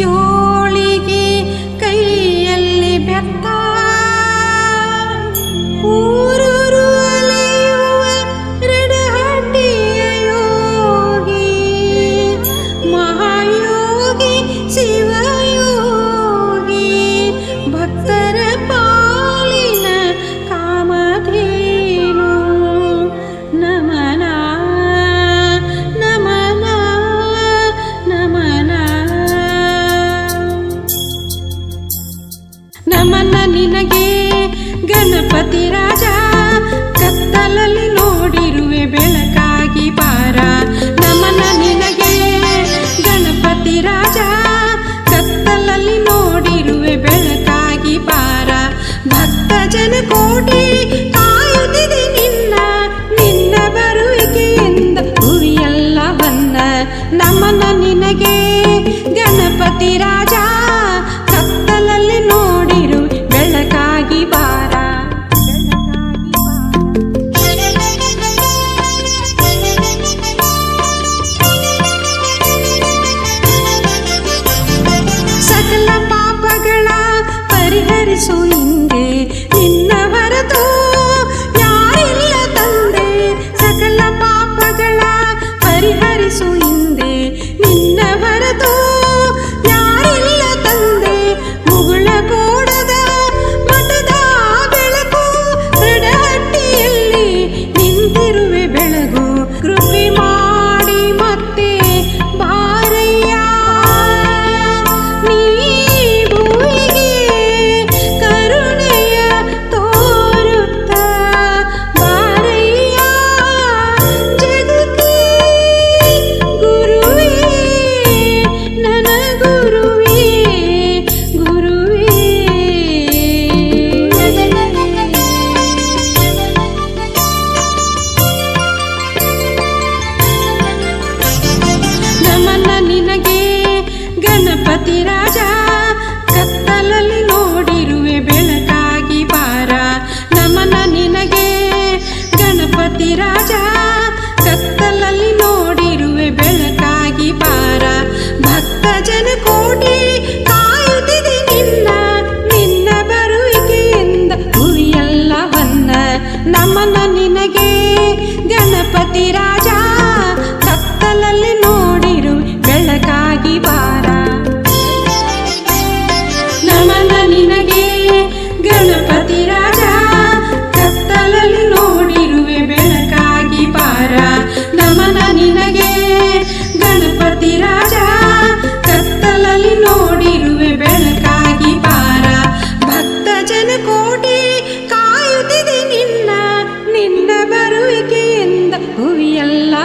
jujur. ನಮನ ನಿನಗೆ. ಗಣಪತಿ ರಾಜ, ಕತ್ತಲಲ್ಲಿ ನೋಡಿರುವೆ ಬೆಳಕಾಗಿ ಬಾರ ನಮನ ನಿನಗೆ. ಗಣಪತಿ ರಾಜ, ಕತ್ತಲಲ್ಲಿ ನೋಡಿರುವೆ ಬೆಳಕಾಗಿ ಬಾರ ಭಕ್ತ ಜನ ಕೋಟಿ ಕಾಯುತ್ತಿದೆ ನಿನ್ನ ನಿನ್ನ ಬರುವಿಕೆಯಿಂದ ಭೂಮಿಯೆಲ್ಲ ಬಂದ. ನಮನ ನಿನಗೆ. ಗಣಪತಿ ರಾಜ 所以。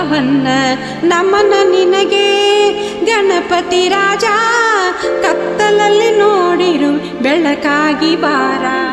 ಜ್ಞಾನವನ್ನ ನಮನ ನಿನಗೆ. ಗಣಪತಿ ರಾಜ ಕತ್ತಲಲ್ಲಿ ನೋಡಿರು ಬೆಳಕಾಗಿ ಬಾರಾ.